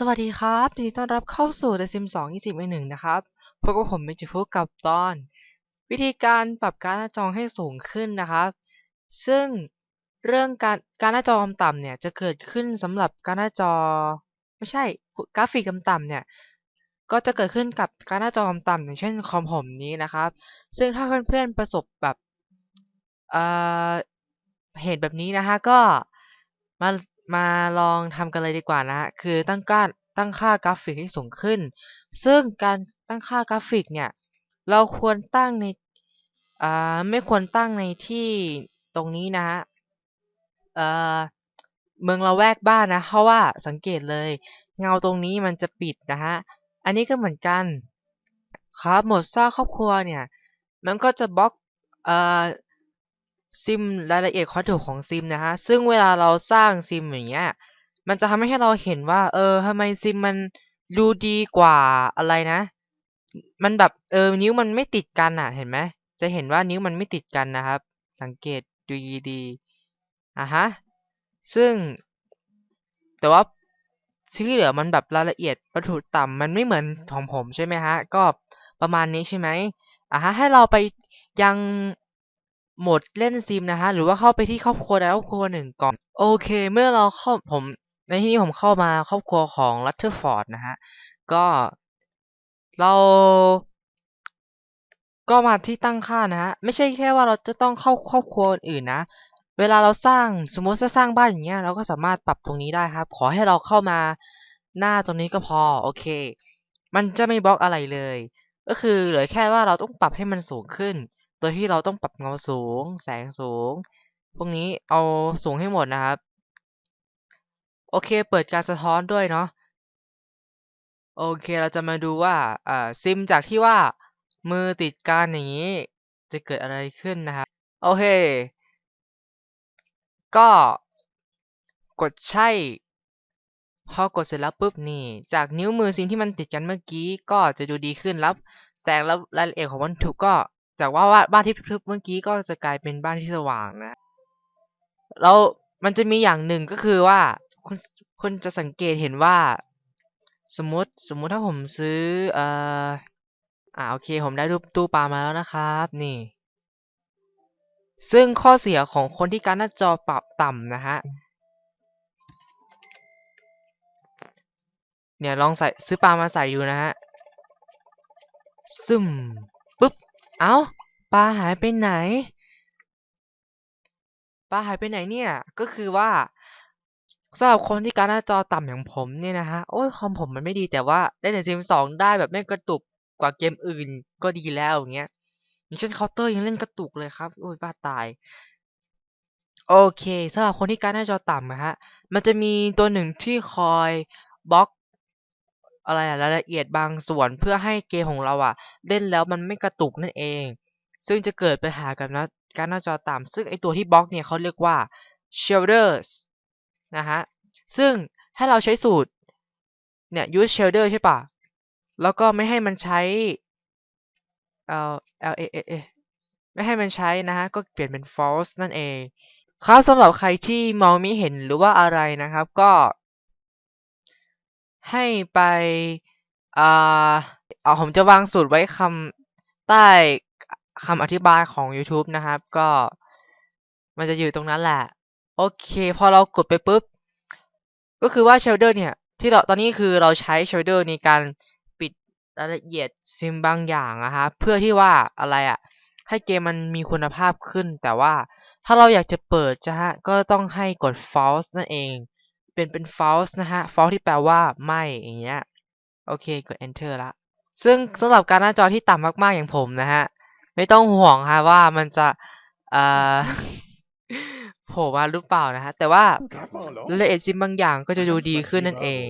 สวัสดีครับยินดีต้อนรับเข้าสู่ The Sims 2 20 1นะครับ พบกับผมเมจิฟุกกับตอน วิธีการปรับการหน้าจอให้สูงขึ้นนะครับ ซึ่งเรื่องการการหน้าจอต่ำๆเนี่ยจะเกิดขึ้นสำหรับการหน้าจอ ไม่ใช่กราฟิกต่ำๆเนี่ย ก็จะเกิดขึ้นกับการหน้าจอต่ำๆอย่างเช่นคอมผมนี้นะครับ ซึ่งถ้าเพื่อนๆประสบแบบเอ่อเหตุแบบนี้นะฮะก็มา มาลองทำกันเลยดีกว่านะฮะคือตั้งค่าตั้งค่ากราฟิกให้สูงขึ้น ซึ่งการตั้งค่ากราฟิกเนี่ย เราควรตั้งในอ่าไม่ควรตั้งในที่ตรงนี้นะฮะเอ่อเมืองละแวกบ้านนะ เพราะว่าสังเกตเลย เงาตรงนี้มันจะปิดนะฮะ อันนี้ก็เหมือนกัน ครับหมดสร้างครอบครัวเนี่ย มันก็จะบล็อกเอ่อ ซิมรายละเอียดความถูกของซิมนะฮะซึ่งเวลาเราสร้างซิมอย่างเงี้ยมันจะทำให้เราเห็นว่า เออทำไมซิมมันดูดีกว่าอะไรนะ มันแบบเออนิ้วมันไม่ติดกันอะ เห็นไหมจะเห็นว่านิ้วมันไม่ติดกันนะครับ สังเกตดูดีๆอะฮะซึ่ง แต่ว่าที่เหลือมันแบบรายละเอียดวัตถุต่ำมันไม่เหมือนของผมใช่ไหมฮะ ก็ประมาณนี้ใช่ไหมอะฮะให้เราไปยัง โหมดเล่นซิมนะฮะหรือว่าเข้าไปที่ครอบครัวใดครอบครัวหนึ่งก่อนโอเค เมื่อเราเข้าผมในที่นี้ผมเข้ามาครอบครัวของรัตเทอร์ฟอร์ดนะฮะก็เราก็มาที่ตั้งค่านะฮะไม่ใช่แค่ว่าเราจะต้องเข้าครอบครัวอื่นนะ เวลาเราสร้างสมมติจะสร้างบ้านอย่างเงี้ยเราก็สามารถปรับตรงนี้ได้ครับ ขอให้เราเข้ามาหน้าตรงนี้ก็พอโอเค มันจะไม่บล็อกอะไรเลย ก็คือเหลือแค่ว่าเราต้องปรับให้มันสูงขึ้น ยที่เราต้องปรับเงาสูง แสงสูง พวกนี้เอาสูงให้หมดนะครับ โอเค เปิดการสะท้อนด้วยเนาะ โอเคเราจะมาดูว่าอ่าซิมจากที่ว่ามือติดกันอย่างนี้ จะเกิดอะไรขึ้นนะครับ โอเค ก็กดใช่ พอกดเสร็จแล้วปุ๊บนี่ จากนิ้วมือซิมที่มันติดกันเมื่อกี้ ก็จะดูดีขึ้นแล้วแสงแล้วรายละเอียดของวัตถุก็ จากว่าบ้านที่ทึบเมื่อกี้ก็จะกลายเป็นบ้านที่สว่างนะ แล้วมันจะมีอย่างหนึ่งก็คือว่าคุณคุณจะสังเกตเห็นว่า สมมติสมมติถ้าผมซื้อเอ่ออ่าโอเค ผมได้รูปตู้ปลามาแล้วนะครับ นี่ ซึ่งข้อเสียของคนที่การหน้าจอปรับต่ำนะฮะเนี่ยลองใส่ซื้อปลามาใส่ดูนะฮะซึม เอ้าปลาหายไปไหนปลาหายไปไหนเนี่ย ก็คือว่าสำหรับคนที่การหน้าจอต่ำอย่างผมเนี่ยนะฮะ โอ้ยคอมผมมันไม่ดีแต่ว่าเล่นในซิมสองได้แบบไม่กระตุกกว่าเกมอื่นก็ดีแล้วอย่างเงี้ยอย่างเช่นเคาน์เตอร์ยังเล่นกระตุกเลยครับ โอ้ยบ้าตาย โอเคสำหรับคนที่การหน้าจอต่ำนะฮะ มันจะมีตัวหนึ่งที่คอยบล็อก อะไรอะรายละเอียดบางส่วนเพื่อให้เกมของเราอะเล่นแล้วมันไม่กระตุกนั่นเอง ซึ่งจะเกิดปัญหากับนะการหน้าจอต่ำซึ่งไอตัวที่บล็อกเนี่ยเขาเรียกว่า shaders นะฮะซึ่งให้เราใช้สูตรเนี่ย use shader ใช่ปะแล้วก็ไม่ให้มันใช้เอ่อ l a a ไม่ให้มันใช้นะฮะก็เปลี่ยนเป็น false นั่นเองครับสำหรับใครที่มองไม่เห็นหรือว่าอะไรนะครับ ก็ ให้ไปอ่าเอาผมจะวางสูตรไว้คำใต้คำอธิบายของ YouTube นะครับ ก็มันจะอยู่ตรงนั้นแหละ โอเค พอเรากดไปปุ๊บ ก็คือว่า shader เนี่ย ที่เราตอนนี้คือเราใช้ shader ในการปิดรายละเอียดซิมบางอย่างนะครับเพื่อที่ว่าอะไรอะให้เกมมันมีคุณภาพขึ้น แต่ว่าถ้าเราอยากจะเปิดจะฮะ ก็ต้องให้กด false นั่นเอง เป็นเป็น false นะฮะ false ที่แปลว่าไม่อย่างเงี้ยโอเคกด enter ละซึ่งสำหรับการหน้าจอที่ต่ำมาก ๆ อย่างผมนะฮะ ไม่ต้องห่วงฮะว่ามันจะเอ่อโผล่มาหรือเปล่านะฮะ แต่ว่ารายละเอียดซิมบางอย่างก็จะดูดีขึ้นนั่นเอง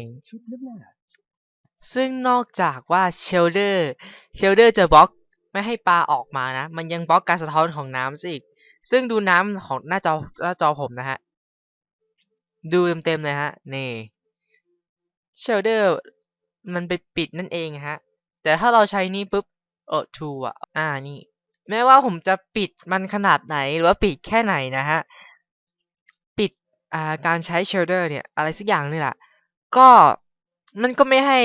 ซึ่งนอกจากว่าเชลเดอร์เชลเดอร์จะบล็อกไม่ให้ปลาออกมานะ มันยังบล็อกการสะท้อนของน้ำซะอีก ซึ่งดูน้ำของหน้าจอหน้าจอผมนะฮะ ดูเต็มๆเลยฮะ นี่เชลเดอร์มันไปปิดนั่นเองฮะ แต่ถ้าเราใช้นี่ปุ๊บเออทูอะ อ่านี่ แม้ว่าผมจะปิดมันขนาดไหนหรือว่าปิดแค่ไหนนะฮะ ปิดอ่าการใช้เชลเดอร์เนี่ย อะไรสักอย่างนี่แหละ ก็มันก็ไม่ให้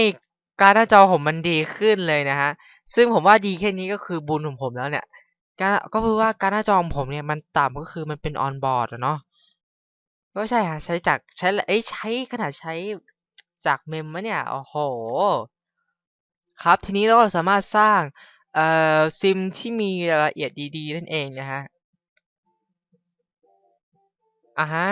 การหน้าจอผมมันดีขึ้นเลยนะฮะ ซึ่งผมว่าดีแค่นี้ก็คือบุญของผมแล้วเนี่ยการก็คือว่าการหน้าจอของผมเนี่ยมันต่ำก็คือมันเป็นออนบอร์ดอะเนาะ ก็ใช่ค่ะ ใช้จาก ใช้เอ้ยใช้ ขนาดใช้จากเมมมะเนี่ย โอ้โหครับ ทีนี้เราก็สามารถสร้าง เอ่อ ซิมที่มีรายละเอียดดี ๆ นั่นเองนะฮะอะฮะ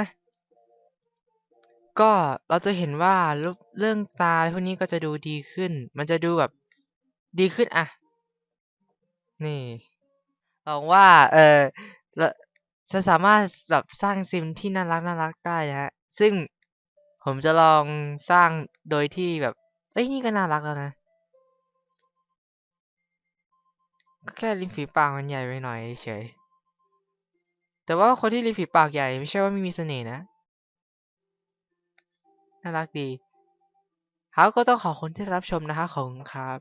ก็เราจะเห็นว่า รูป เรื่องตา พวกนี้ก็จะดูดีขึ้น มันจะดูแบบดีขึ้นอะ นี่ หวังว่า เออเรา จะสามารถแบบสร้างซิมที่น่ารักน่ารักได้นะฮะ ซึ่งผมจะลองสร้างโดยที่แบบ เอ้ยนี่ก็น่ารักแล้วนะ ก็แค่ริมฝีปากมันใหญ่ไปหน่อยเฉย แต่ว่าคนที่ริมฝีปากใหญ่ไม่ใช่ว่าไม่มีเสน่ห์นะ น่ารักดีครับก็ต้องขอบคุณที่รับชมนะคะขอบคุณครับ